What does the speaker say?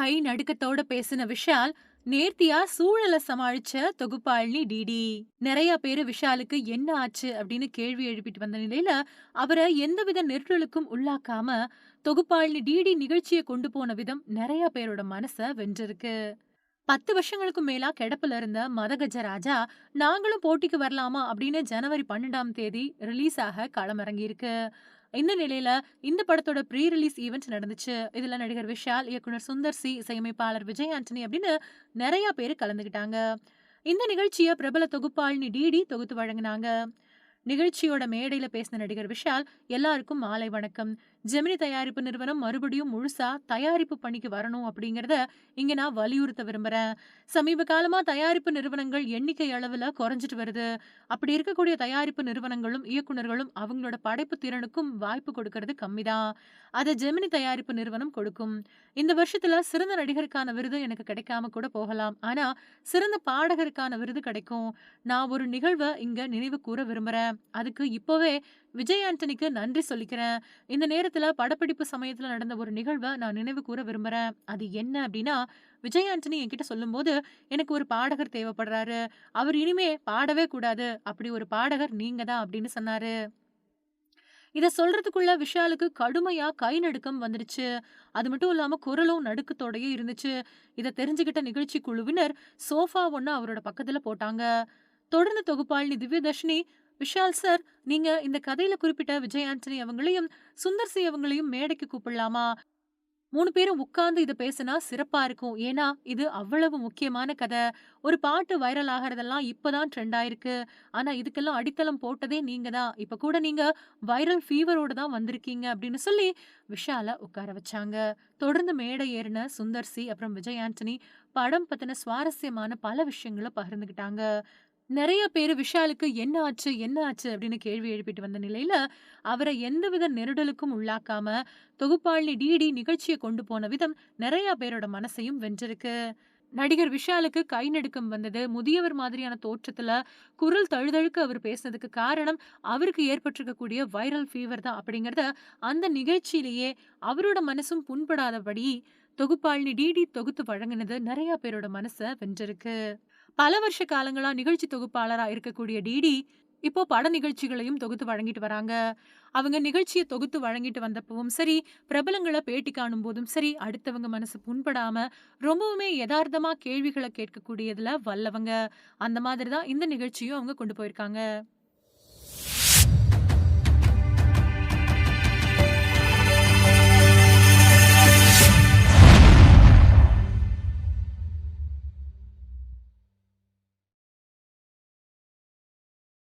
கை நடுக்கத்தோட பேசின விஷால் நேர்த்தியா சூழலை சமாளிச்ச தொகுப்பாளினி டிடி. நிறைய பேரு விஷாலுக்கு என்ன ஆச்சு அப்படின்னு கேள்வி எழுப்பிட்டு வந்த நிலையில அவரை எந்தவித நெருடலுக்கும் உள்ளாக்காம தொகுப்பாளினி டிடி நிகழ்ச்சியை கொண்டு போன விதம் நிறைய பேரோட மனச வென்றிருக்கு. பத்து வருஷங்களுக்கு மேலா கிடப்புல இருந்த மதகஜ ராஜா நாங்களும் போட்டிக்கு வரலாமா? அப்படின்னு ஜனவரி பன்னெண்டாம் தேதி ரிலீஸ் ஆக களமிறங்கியிருக்கு. இந்த நிலையில இந்த படத்தோட ப்ரீ ரிலீஸ் ஈவெண்ட் நடந்துச்சு. இதுல நடிகர் விஷால் இயக்குனர் சுந்தர் சி இசையமைப்பாளர் விஜய் ஆண்டனி அப்படின்னு நிறைய பேர் கலந்துக்கிட்டாங்க இந்த நிகழ்ச்சியை பிரபல தொகுப்பாளினி டிடி தொகுத்து வழங்கினாங்க. நிகழ்ச்சியோட மேடையில பேசின நடிகர் விஷால் எல்லாருக்கும் மாலை வணக்கம். ஜெமினி தயாரிப்பு நிறுவனம் மறுபடியும் முழுசா தயாரிப்பு பணிக்கு வரணும் அப்படிங்கறத இங்க நான் வலியுறுத்த விரும்புறேன். சமீப காலமா தயாரிப்பு நிறுவனங்கள் எண்ணிக்கை அளவுல குறைஞ்சிட்டு வருது. அப்படி இருக்கக்கூடிய தயாரிப்பு நிறுவனங்களும் இயக்குனர்களும் அவங்களோட படைப்பு திறனுக்கும் வாய்ப்பு கொடுக்கறது கம்மிதான். அதை ஜெமினி தயாரிப்பு நிறுவனம் கொடுக்கும். இந்த வருஷத்துல சிறந்த நடிகருக்கான விருது எனக்கு கிடைக்காம கூட போகலாம். ஆனா சிறந்த பாடகருக்கான விருது கிடைக்கும். நான் ஒரு நிகழ்வை இங்க நினைவு கூற விரும்புறேன். அதுக்கு இப்போவே விஜய் ஆண்டனிக்கு நன்றி சொல்லிக்கிறேன். இந்த நேரத்தில் படப்பிடிப்பு சமயத்தில் நடந்த ஒரு நிகழ்வை நான் நினைவு கூற விரும்புகிறேன் அது என்ன அப்படின்னா விஜய் ஆண்டனி என்கிட்ட சொல்லும்போது எனக்கு ஒரு பாடகர் தேவைப்படுறாரு. அவர் இனிமே பாடவே கூடாது. அப்படி ஒரு பாடகர் நீங்க தான் அப்படின்னு சொன்னாரு. இதை சொல்றதுக்குள்ள விஷாலுக்கு கடுமையா கை நடுக்கம் வந்துடுச்சு அது மட்டும் இல்லாம குரலும் நடுக்கத்தோடயே இருந்துச்சு. இதை தெரிஞ்சுக்கிட்ட நிகழ்ச்சி குழுவினர் சோஃபா ஒன்று அவரோட பக்கத்துல போட்டாங்க. தொடர்ந்து தொகுப்பாளினி திவ்யதர்ஷினி விஷால் சார் நீங்க இந்த கதையில குறிப்பிட்ட விஜய் ஆண்டனி அவங்களையும் சுந்தர் சி அவங்களையும் மேடைக்கு கூப்பிடலாமா? மூணு பேரும் உட்கார்ந்து இத பேசினா சிறப்பா இருக்கும். ஏன்னா இது அவ்வளவு முக்கியமான கதை. ஒரு பாட்டு வைரல் ஆகிறதெல்லாம் இப்பதான் ட்ரெண்ட் ஆயிருக்கு. ஆனா இதுக்கெல்லாம் அடித்தளம் போட்டதே நீங்க தான். இப்ப கூட நீங்க வைரல் ஃபீவரோட தான் வந்திருக்கீங்க அப்படின்னு சொல்லி விஷால உட்கார வச்சாங்க. தொடர்ந்து மேடை ஏறின சுந்தர் சி அப்புறம் விஜய் ஆண்டனி படம் பத்தின சுவாரஸ்யமான பல விஷயங்களை பகிர்ந்துகிட்டாங்க. நிறைய பேர் விஷாலுக்கு என்ன ஆச்சு? என்ன ஆச்சு? அப்படின்னு கேள்வி எழுப்பிட்டு வந்த நிலையில அவரை எந்தவித நெருடலுக்கும் உள்ளாக்காம தொகுப்பாளினி டிடி நிகழ்ச்சியை கொண்டு போன விதம் நிறைய பேரோட மனசையும் வென்றிருக்கு. நடிகர் விஷாலுக்கு கை நடுக்கம் வந்தது. முதியவர் மாதிரியான தோற்றத்துல குரல் தழுதழுக்க அவர் பேசுனதுக்கு காரணம் அவருக்கு ஏற்பட்டிருக்கக்கூடிய வைரல் ஃபீவர் தான் அப்படிங்கறத அந்த நிகழ்ச்சியிலேயே அவரோட மனசும் புண்படாதபடி தொகுப்பாளினி டிடி தொகுத்து வழங்கினது நிறைய பேரோட மனசை வென்றிருக்கு. பல வருஷ காலங்களா நிகழ்ச்சி தொகுப்பாளரா இருக்கக்கூடிய டிடி இப்போ பட நிகழ்ச்சிகளையும் தொகுத்து வழங்கிட்டு வராங்க. அவங்க நிகழ்ச்சியை தொகுத்து வழங்கிட்டு வந்தப்பவும் சரி பிரபலங்களை பேட்டி காணும் போதும் சரி அடுத்தவங்க மனசு புண்படாம ரொம்பவுமே யதார்த்தமா கேள்விகளை கேட்கக்கூடியதுல வல்லவங்க. அந்த மாதிரி தான் இந்த நிகழ்ச்சியும் அவங்க கொண்டு போயிருக்காங்க.